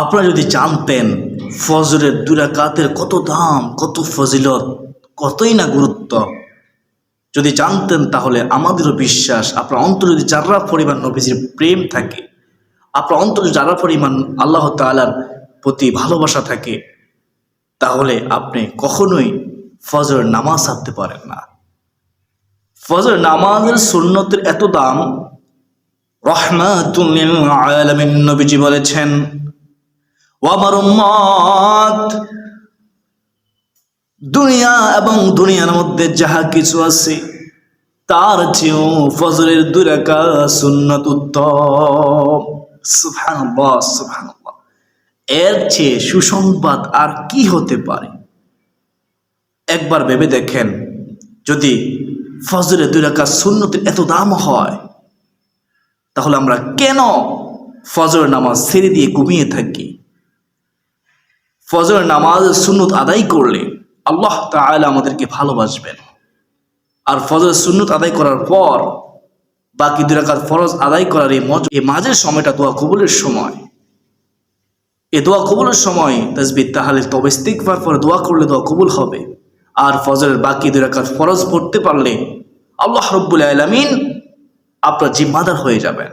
আপনারা যদি জানতেন ফজরের দুরাকাতের কত দাম, কত ফজিলত, কতই না গুরুত্ব, যদি জানতেন তাহলে আমাদেরও বিশ্বাস, আপনার অন্তরে যদি যারা পরিমাণ নবীজির প্রেম থাকে, আপনার অন্তরে যারা পরিমাণ আল্লাহ তালার প্রতি ভালোবাসা থাকে, তাহলে আপনি কখনোই ফজর নামাজ ছাড়তে পারেন না। ফজর নামাজের সুন্নতের এত দাম, রহমাতুল আলামিন নবীজি বলেছেন আমার উম্মত। দুনিয়া এবং দুনিয়ার মধ্যে যাহা কিছু আছে, তার চেয়েও ফজরের দুরাকা সুন্নত উত্তম। সুবহানাল্লাহ সুবহানাল্লাহ। এর চেয়ে সুসংবাদ আর কি হতে পারে? একবার ভেবে দেখেন, যদি ফজরের দুরাকা সুন্নতের এত দাম হয়, তাহলে আমরা কেন ফজর নামাজ ছেড়ে দিয়ে ঘুমিয়ে থাকি? ফজর নামাজ সুন্নত আদায় করলে আল্লাহ তাআলা আমাদেরকে ভালোবাসবেন। আর ফজর সুন্নত আদায় করার পর বাকি দুই রাকাত ফরজ আদায় করার এই মজ, এই মাঝের সময়টা দোয়া কবুলের সময়। এ দোয়া কবুলের সময় তাজবি তাহলে তবে ইস্তিকবার পরে দোয়া করলে দোয়া কবুল হবে। আর ফজরের বাকি দুই রাকাত ফরজ পড়তে পারলে আল্লাহ রব্বুল আলামিন আপনার জিম্মাদার হয়ে যাবেন।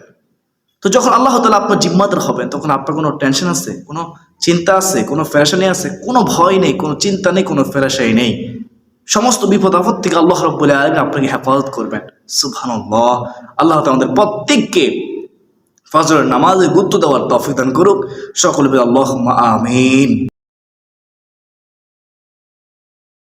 তো যখন আল্লাহ তালা আপনার জিম্মাদার হবেন, তখন আপনার কোনো টেনশন আছে, কোনো চিন্তা আছে, কোনো ফেরাসানি আছে? কোনো ভয় নেই, কোনো চিন্তা নেই, কোনো ফেরাসাই নেই। সমস্ত বিপদ আপদ থেকে আল্লাহ রব্বুল্লাহ আলমী আপনাকে হেফাজত করবেন। সুবহানাল্লাহ। আল্লাহ তাআলা আমাদের প্রত্যেককে ফজরের নামাজে গুরুত্ব দেওয়ার তফিক দান করুক। সকলে আল্লাহ আমিন।